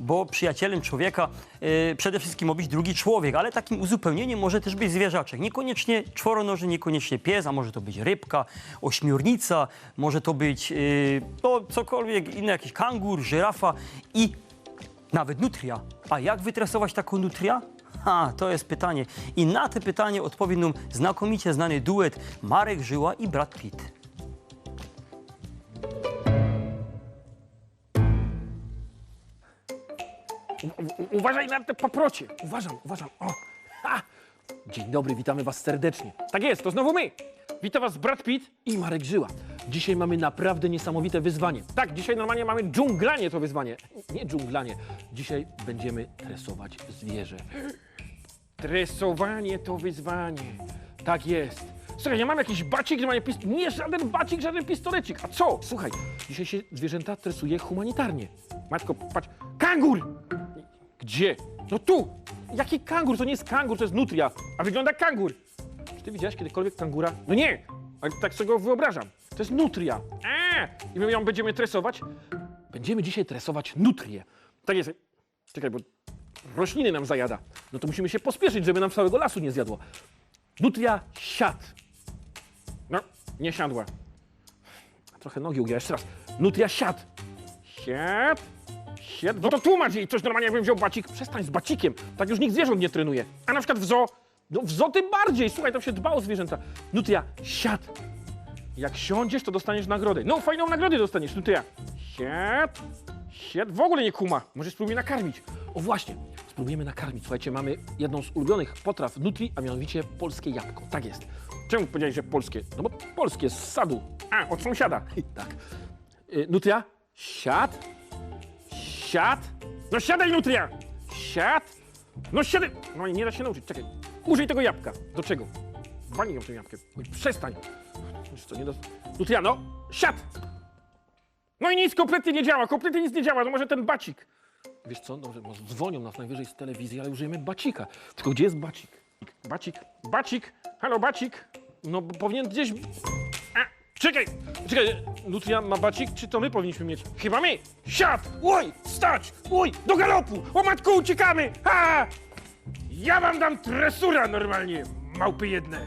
bo przyjacielem człowieka e, przede wszystkim ma być drugi człowiek, ale takim uzupełnieniem może też być zwierzaczek. Niekoniecznie czworonoży, niekoniecznie pies, a może to być rybka, ośmiornica, może to być e, no, cokolwiek inne, jakiś kangur, żyrafa i nawet nutria. A jak wytresować taką nutria? Ha, to jest pytanie. I na te pytanie odpowie nam znakomicie znany duet Marek Żyła i Brad Pitt. Uważaj na te paprocie. Uważam, uważam. O. Ha. Dzień dobry, witamy Was serdecznie. Tak jest, to znowu my. Witam Was Brad Pitt i Marek Żyła. Dzisiaj mamy naprawdę niesamowite wyzwanie. Tak, dzisiaj normalnie mamy dżunglanie to wyzwanie. Nie dżunglanie. Dzisiaj będziemy tresować zwierzę. Tresowanie to wyzwanie. Tak jest. Słuchaj, ja mam jakiś bacik, normalnie pist... Nie, żaden bacik, żaden pistolecik. A co? Słuchaj, dzisiaj się zwierzęta tresuje humanitarnie. Matko, patrz. Kangur! Gdzie? No tu! Jaki kangur? To nie jest kangur, to jest nutria. A wygląda kangur. Czy ty widziałeś kiedykolwiek kangura? No nie! Ale tak sobie go wyobrażam. To jest nutria. Eee! I my ją będziemy tresować? Będziemy dzisiaj tresować nutrię. Tak jest. Czekaj, bo rośliny nam zajada. No to musimy się pospieszyć, żeby nam całego lasu nie zjadło. Nutria siad. No, nie siadła. Trochę nogi ugięła. Jeszcze raz. Nutria siad. Siad. Siad. No to tłumacz jej coś normalnie, jakbym wziął bacik. Przestań z bacikiem. Tak już nikt zwierząt nie trenuje. A na przykład w zoo. No w zoo tym bardziej. Słuchaj, tam się dba o zwierzęta. Nutria siad. Jak siądziesz, to dostaniesz nagrodę. No, fajną nagrodę dostaniesz. Nutria. Siad. Siad. W ogóle nie kuma. Może spróbuj nakarmić. O właśnie. Spróbujemy nakarmić. Słuchajcie, mamy jedną z ulubionych potraw nutri, a mianowicie polskie jabłko. Tak jest. Czemu powiedziałeś, że polskie? No bo polskie, z sadu. A, od sąsiada. tak. Y, nutria? Siad? Siad? No siadaj, Nutria! Siad? No siadaj! No nie da się nauczyć, czekaj. Użyj tego jabłka. Do czego? Walnij ją tym jabłkiem. Oj, przestań. Wiesz co, nie do... Nutria, no, siad! No i nic, kompletnie nie działa, kompletnie nic nie działa, no może ten bacik. Wiesz co, no, że- bo dzwonią nas najwyżej z telewizji, ale użyjemy bacika. Tylko gdzie jest bacik? Bacik, bacik, halo bacik. No powinien gdzieś... Czekaj, czekaj, Nutria ma bacik, czy to my powinniśmy mieć? Chyba my! Siad! Oj, stać! Oj, do galopu! O matku, uciekamy! Ha! Ja wam dam tresura normalnie, małpy jedne.